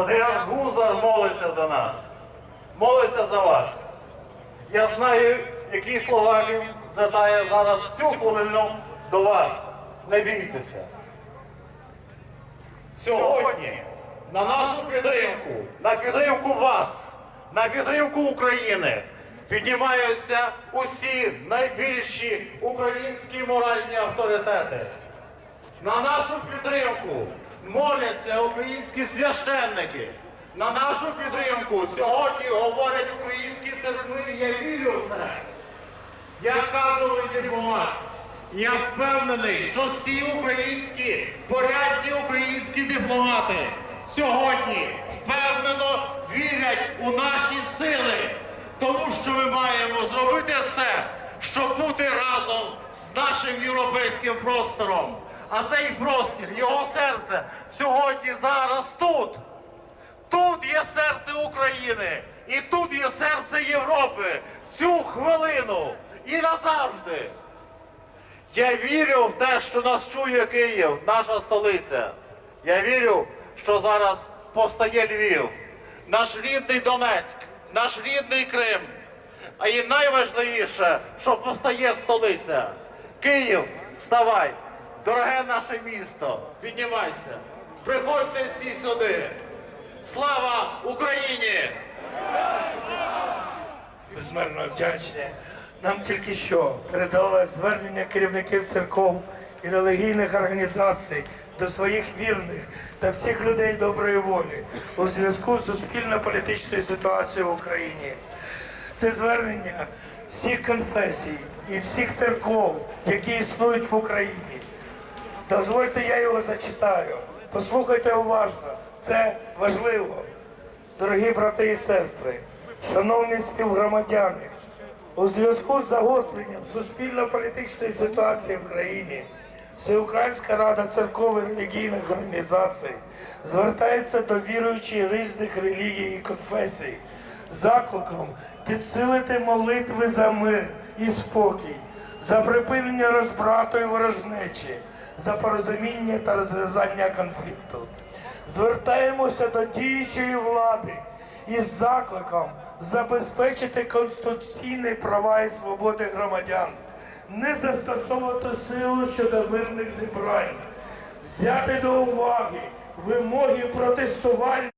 Патріарх Гузар молиться за нас, молиться за вас. Я знаю, які слова він звертає зараз всю хвилину до вас. Не бійтеся. Сьогодні на нашу підтримку, на підтримку вас, на підтримку України піднімаються усі найбільші українські моральні авторитети. На нашу підтримку моляться українські священники. На нашу підтримку сьогодні говорять українські церкви. Я вірю в це. Я кадровий дипломат. Я впевнений, що всі українські, порядні українські дипломати сьогодні впевнено вірять у наші сили, тому що ми маємо зробити все, щоб бути разом з нашим європейським простором. А цей простір, його серце сьогодні зараз тут. Тут є серце України, і тут є серце Європи цю хвилину і назавжди. Я вірю в те, що нас чує Київ, наша столиця. Я вірю, що зараз повстає Львів, наш рідний Донецьк, наш рідний Крим. А і найважливіше, що повстає столиця. Київ, вставай! Дороге наше місто, піднімайся! Приходьте всі сюди! Слава Україні! безмерно вдячні. Нам тільки що передали звернення керівників церков і релігійних організацій до своїх вірних та всіх людей доброї волі у зв'язку з суспільно-політичною ситуацією в Україні. Це звернення всіх конфесій і всіх церков, які існують в Україні. Дозвольте, я його зачитаю. Послухайте уважно, це важливо. Дорогі брати і сестри, шановні співгромадяни, у зв'язку з загостренням суспільно-політичної ситуації в країні Всеукраїнська рада церков і релігійних організацій звертається до віруючих різних релігій і конфесій закликом підсилити молитви за мир і спокій, за припинення розбрату і ворожнечі, за порозуміння та розв'язання конфлікту. Звертаємося до діючої влади із закликом забезпечити конституційні права і свободи громадян, не застосовувати силу щодо мирних зібрань, взяти до уваги вимоги протестувальників.